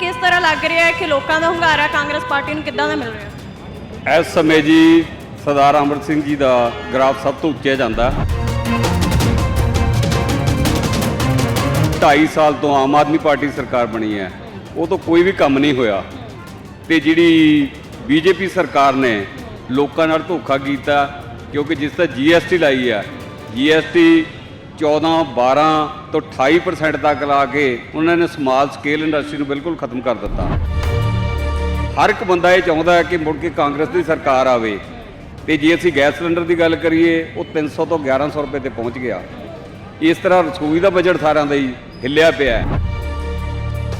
ਕਿਸ ਤਰ੍ਹਾਂ ਲੱਗ ਰਿਹਾ ਹੈ ਕਿ ਲੋਕਾਂ ਦਾ ਹੁੰਗਾਰਾ ਕਾਂਗਰਸ ਪਾਰਟੀ ਨੂੰ ਕਿੱਦਾਂ ਦਾ ਮਿਲ ਰਿਹਾ? ਹੈ ਇਸ ਸਮੇਂ ਜੀ ਸਰਦਾਰ ਅਮਰ ਸਿੰਘ ਜੀ ਦਾ ਗ੍ਰਾਫ ਸਭ ਤੋਂ ਉੱਚੇ ਜਾਂਦਾ। ਢਾਈ ਸਾਲ ਤੋਂ ਆਮ ਆਦਮੀ ਪਾਰਟੀ ਸਰਕਾਰ ਬਣੀ ਹੈ। ਉਹ ਤੋਂ ਕੋਈ ਵੀ ਕੰਮ ਨਹੀਂ ਹੋਇਆ। ਤੇ ਜਿਹੜੀ ਬੀਜੇਪੀ ਸਰਕਾਰ ਨੇ ਲੋਕਾਂ ਨਾਲ ਧੋਖਾ ਕੀਤਾ, ਕਿਉਂਕਿ ਜਿਸ ਤਰ੍ਹਾਂ ਜੀਐਸਟੀ ਲਾਈ ਹੈ ਜੀਐਸਟੀ 14 12 ਤੋਂ 28% ਤੱਕ ਲਾ ਕੇ ਉਹਨਾਂ ਨੇ ਸਮਾਲ ਸਕੇਲ ਇੰਡਸਟਰੀ ਨੂੰ ਬਿਲਕੁਲ ਖਤਮ ਕਰ ਦਿੱਤਾ। ਹਰ ਇੱਕ ਬੰਦਾ ਇਹ ਚਾਹੁੰਦਾ ਹੈ ਕਿ ਮੁੜ ਕੇ ਕਾਂਗਰਸ ਦੀ ਸਰਕਾਰ ਆਵੇ। ਤੇ ਜੇ ਅਸੀਂ ਗੈਸ ਸਿਲੰਡਰ ਦੀ ਗੱਲ ਕਰੀਏ, ਉਹ 300 ਤੋਂ 1100 ਰੁਪਏ ਤੇ ਪਹੁੰਚ ਗਿਆ। ਇਸ ਤਰ੍ਹਾਂ ਰਸੋਈ ਦਾ ਬਜਟ ਸਾਰਿਆਂ ਦਾ ਹੀ ਹਿੱਲਿਆ ਪਿਆ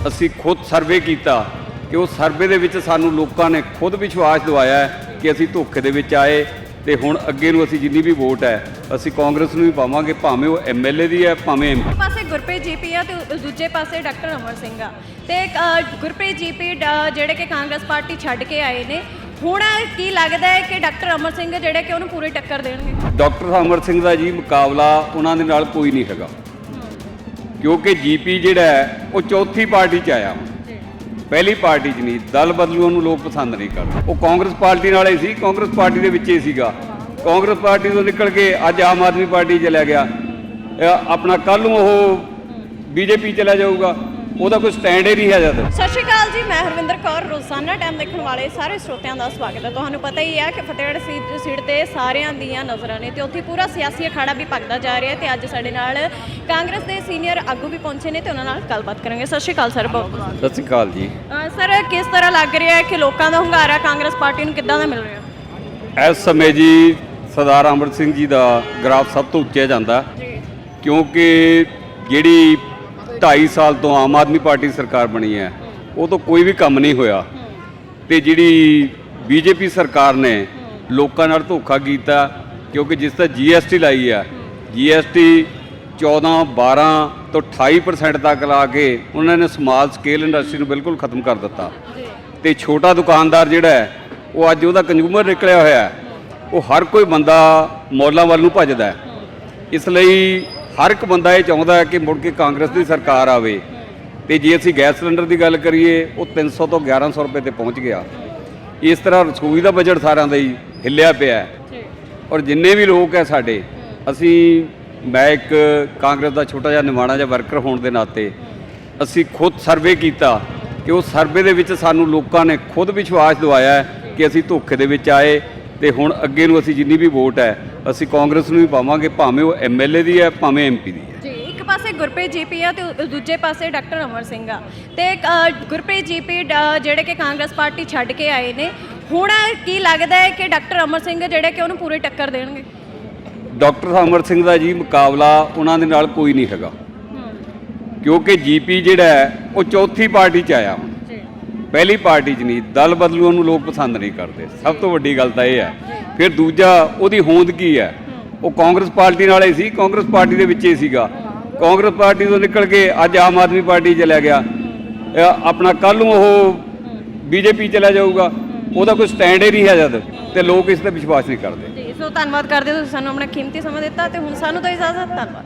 ਅਸੀਂ ਖੁਦ ਸਰਵੇ ਕੀਤਾ ਕਿ ਉਹ ਸਰਵੇ ਦੇ ਵਿੱਚ ਸਾਨੂੰ ਲੋਕਾਂ ਨੇ ਖੁਦ ਵਿਸ਼ਵਾਸ ਦਿਵਾਇਆ ਕਿ ਅਸੀਂ ਧੋਖੇ ਦੇ ਵਿੱਚ ਆਏ। ਤੇ ਹੁਣ ਅੱਗੇ ਨੂੰ ਅਸੀਂ ਜਿੰਨੀ ਵੀ ਵੋਟ ਹੈ ਅਸੀਂ ਕਾਂਗਰਸ ਨੂੰ ਵੀ ਪਾਵਾਂਗੇ ਭਾਵੇਂ ਉਹ ਐਮਐਲਏ ਦੀ ਹੈ ਭਾਵੇਂ ਇੱਕ ਪਾਸੇ ਗੁਰਪ੍ਰੀਤ ਜੀਪੀ ਆ ਤੇ ਦੂਜੇ ਪਾਸੇ ਡਾਕਟਰ ਅਮਰ ਸਿੰਘ ਆ। ਤੇ ਅ, ਗੁਰਪ੍ਰੀਤ ਜੀਪੀ ਜਿਹੜੇ ਕਿ ਕਾਂਗਰਸ ਪਾਰਟੀ ਛੱਡ ਕੇ ਆਏ ਨੇ ਹੁਣ ਕੀ ਲੱਗਦਾ ਹੈ ਕਿ ਡਾਕਟਰ ਅਮਰ ਸਿੰਘ ਜਿਹੜੇ ਕਿ ਉਹਨੂੰ ਪੂਰੀ ਟੱਕਰ ਦੇਣਗੇ? ਡਾਕਟਰ ਅਮਰ ਸਿੰਘ ਦਾ ਜੀ ਮੁਕਾਬਲਾ ਉਹਨਾਂ ਦੇ ਨਾਲ ਕੋਈ ਨਹੀਂ ਹੈਗਾ। ਕਿਉਂਕਿ ਜੀਪੀ ਜਿਹੜਾ ਹੈ ਉਹ ਚੌਥੀ ਪਾਰਟੀ 'ਚ ਆਇਆ। ਪਹਿਲੀ ਪਾਰਟੀ 'ਚ ਨਹੀਂ, ਦਲ ਬਦਲੂ ਨੂੰ ਲੋਕ ਪਸੰਦ ਨਹੀਂ ਕਰਦੇ। ਉਹ ਕਾਂਗਰਸ ਪਾਰਟੀ ਨਾਲ ਹੀ ਸੀ, ਕਾਂਗਰਸ ਪਾਰਟੀ ਦੇ ਵਿੱਚ ਹੀ ਸੀਗਾ। ਕਾਂਗਰਸ ਪਾਰਟੀ ਤੋਂ ਨਿਕਲ ਕੇ ਅੱਜ ਆਮ ਆਦਮੀ ਪਾਰਟੀ 'ਚ ਚਲਿਆ ਗਿਆ। ਆਪਣਾ ਕੱਲ ਨੂੰ ਉਹ ਬੀਜੇਪੀ ਚਲਾ ਜਾਊਗਾ। ਉਹਦਾ ਕੋਈ ਸਟੈਂਡ ਹੀ ਨਹੀਂ ਹੈ ਜਦ। ਸਤਿ ਸ਼੍ਰੀ ਅਕਾਲ ਜੀ ਮੈਂ ਹਰਵਿੰਦਰ ਕੌਰ ਰੋਜ਼ਾਨਾ ਟਾਈਮ ਦੇਖਣ ਵਾਲੇ ਸਾਰੇ ਸਰੋਤਿਆਂ ਦਾ ਸਵਾਗਤ ਹੈ। ਤੁਹਾਨੂੰ ਪਤਾ ਹੀ ਹੈ ਕਿ ਫਤਿਹਗੜ੍ਹ ਸੀਟ ਸੀਟ ਤੇ ਸਾਰਿਆਂ ਦੀਆਂ ਨਜ਼ਰਾਂ ਨੇ ਤੇ ਉੱਥੇ ਪੂਰਾ ਸਿਆਸੀ ਅਖਾੜਾ ਵੀ ਭਖਦਾ ਜਾ ਰਿਹਾ ਤੇ ਅੱਜ ਸਾਡੇ ਨਾਲ ਕਾਂਗਰਸ ਦੇ ਸੀਨੀਅਰ ਆਗੂ ਵੀ ਪਹੁੰਚੇ ਨੇ ਤੇ ਉਹਨਾਂ ਨਾਲ ਗੱਲਬਾਤ ਕਰਾਂਗੇ। ਸਤਿ ਸ਼੍ਰੀ ਅਕਾਲ ਸਰ ਬਹੁਤ ਸਤਿ ਸ਼੍ਰੀ ਅਕਾਲ ਜੀ। ਸਰ ਕਿਸ ਤਰ੍ਹਾਂ ਲੱਗ ਰਿਹਾ ਹੈ ਕਿ ਲੋਕਾਂ ਦਾ ਹੁੰਗਾਰਾ ਕਾਂਗਰਸ ਪਾਰਟੀ ਨੂੰ ਕਿੱਦਾਂ ਦਾ ਮਿਲ ਰਿਹਾ? ਇਸ ਸਮੇਂ ਜੀ ਸਰਦਾਰ ਅਮਰ ਸਿੰਘ ਜੀ ਦਾ ਗ੍ਰਾਫ ਸਭ ਤੋਂ ਉੱਚੇ ਜਾਂਦਾ। ਜੀ। ਕਿਉਂਕਿ ਜਿਹੜੀ 2.5 ਸਾਲ ਤੋਂ ਆਮ ਆਦਮੀ ਪਾਰਟੀ ਸਰਕਾਰ ਬਣੀ ਹੈ। ਉਹ ਤੋਂ ਕੋਈ ਵੀ ਕੰਮ ਨਹੀਂ ਹੋਇਆ। ਤੇ ਜਿਹੜੀ ਬੀਜੇਪੀ ਸਰਕਾਰ ਨੇ ਲੋਕਾਂ ਨਾਲ ਧੋਖਾ ਕੀਤਾ, ਕਿਉਂਕਿ ਜਿਸ ਤਰ੍ਹਾਂ ਜੀਐਸਟੀ ਲਾਈ ਹੈ ਜੀਐਸਟੀ 14 12 ਤੋਂ 28% ਤੱਕ ਲਾ ਕੇ ਉਹਨਾਂ ਨੇ ਸਮਾਲ ਸਕੇਲ ਇੰਡਸਟਰੀ ਨੂੰ ਬਿਲਕੁਲ ਖਤਮ ਕਰ ਦਿੱਤਾ। ਤੇ ਛੋਟਾ ਦੁਕਾਨਦਾਰ ਜਿਹੜਾ ਹੈ, ਉਹ ਅੱਜ ਉਹਦਾ ਕੰਜ਼ੂਮਰ ਨਿਕਲਿਆ ਹੋਇਆ ਉਹ ਹਰ ਕੋਈ ਬੰਦਾ ਮੌਲਾਂ ਵੱਲ ਨੂੰ ਭੱਜਦਾ ਇਸ ਲਈ ਹਰ ਇੱਕ ਬੰਦਾ ਇਹ ਚਾਹੁੰਦਾ ਹੈ ਕਿ ਮੁੜ ਕੇ ਕਾਂਗਰਸ ਦੀ ਸਰਕਾਰ ਆਵੇ। ਤੇ ਜੇ ਅਸੀਂ ਗੈਸ ਸਿਲੰਡਰ ਦੀ ਗੱਲ ਕਰੀਏ ਉਹ 300 ਤੋਂ 1100 ਰੁਪਏ ਤੇ ਪਹੁੰਚ ਗਿਆ। ਇਸ ਤਰ੍ਹਾਂ ਰਸੋਈ ਦਾ ਬਜਟ ਸਾਰਿਆਂ ਦਾ ਹੀ ਹਿੱਲਿਆ ਪਿਆ ਹੈ। ਔਰ ਜਿੰਨੇ ਵੀ ਲੋਕ ਹੈ ਸਾਡੇ ਅਸੀਂ ਮੈਂ ਇੱਕ ਕਾਂਗਰਸ ਦਾ ਛੋਟਾ ਜਿਹਾ ਨਿਮਾਣਾ ਜਿਹਾ ਵਰਕਰ ਹੋਣ ਦੇ ਨਾਤੇ ਅਸੀਂ ਖੁਦ ਸਰਵੇ ਕੀਤਾ ਕਿ ਉਹ ਸਰਵੇ ਦੇ ਵਿੱਚ ਸਾਨੂੰ ਲੋਕਾਂ ਨੇ ਖੁਦ ਵਿਸ਼ਵਾਸ ਦਿਵਾਇਆ ਕਿ ਅਸੀਂ ਧੋਖੇ ਦੇ ਵਿੱਚ ਆਏ। ਤੇ ਹੁਣ ਅੱਗੇ ਨੂੰ ਅਸੀਂ ਜਿੰਨੀ ਵੀ ਵੋਟ ਹੈ ਅਸੀਂ ਕਾਂਗਰਸ ਨੂੰ ਵੀ ਪਾਵਾਂਗੇ ਭਾਵੇਂ ਉਹ ਐਮਐਲਏ ਦੀ ਹੈ ਭਾਵੇਂ ਐਮਪੀ ਦੀ ਹੈ। ਜੀ ਇੱਕ ਪਾਸੇ ਗੁਰਪ੍ਰੀਤ ਜੀਪੀ ਆ ਤੇ ਦੂਜੇ ਪਾਸੇ ਡਾਕਟਰ ਅਮਰ ਸਿੰਘ ਆ। ਤੇ ਗੁਰਪ੍ਰੀਤ ਜੀਪੀ ਜਿਹੜੇ ਕਿ ਕਾਂਗਰਸ ਪਾਰਟੀ ਛੱਡ ਕੇ ਆਏ ਨੇ ਹੁਣ ਕੀ ਲੱਗਦਾ ਹੈ ਕਿ ਡਾਕਟਰ ਅਮਰ ਸਿੰਘ ਜਿਹੜੇ ਕਿ ਉਹਨੂੰ ਪੂਰੀ ਟੱਕਰ ਦੇਣਗੇ? ਡਾਕਟਰ ਅਮਰ ਸਿੰਘ ਦਾ ਜੀ ਮੁਕਾਬਲਾ ਉਹਨਾਂ ਦੇ ਨਾਲ ਕੋਈ ਨਹੀਂ ਹੈਗਾ। ਕਿਉਂਕਿ ਜੀਪੀ ਜਿਹੜਾ ਉਹ ਚੌਥੀ ਪਾਰਟੀ 'ਚ ਆਇਆ ਹੁਣ। ਪਹਿਲੀ ਪਾਰਟੀ 'ਚ ਨਹੀਂ, ਦਲ ਬਦਲੂਆਂ ਨੂੰ ਲੋਕ ਪਸੰਦ ਨਹੀਂ ਕਰਦੇ। ਸਭ ਤੋਂ ਵੱਡੀ ਗੱਲ ਤਾਂ ਇਹ ਹੈ। ਫਿਰ ਦੂਜਾ, ਉਹਦੀ ਹੋਂਦ ਕੀ ਹੈ? ਉਹ ਕਾਂਗਰਸ ਪਾਰਟੀ ਨਾਲ ਹੀ ਸੀ, ਕਾਂਗਰਸ ਪਾਰਟੀ ਦੇ ਵਿੱਚ ਹੀ ਸੀਗਾ। ਕਾਂਗਰਸ ਪਾਰਟੀ ਤੋਂ ਨਿਕਲ ਕੇ ਅੱਜ ਆਮ ਆਦਮੀ ਪਾਰਟੀ 'ਚ ਚਲਿਆ ਗਿਆ ਆਪਣਾ ਕੱਲ ਨੂੰ ਉਹ ਬੀਜੇਪੀ ਚਲਾ ਜਾਊਗਾ। ਉਹਦਾ ਕੋਈ ਸਟੈਂਡ ਹੀ ਨਹੀਂ ਹੈ ਜਦ ਤੇ ਲੋਕ ਇਸ ਤੇ ਵਿਸ਼ਵਾਸ ਨਹੀਂ ਕਰਦੇ। ਜੀ, ਸੋ ਧੰਨਵਾਦ ਕਰਦੇ ਹੋ ਤੁਸੀਂ ਸਾਨੂੰ ਆਪਣਾ ਕੀਮਤੀ ਸਮਾਂ ਦਿੱਤਾ ਤੇ ਹੁਣ ਸਾਨੂੰ ਤਾਂ ਇਜਾਜ਼ਤ, ਧੰਨਵਾਦ।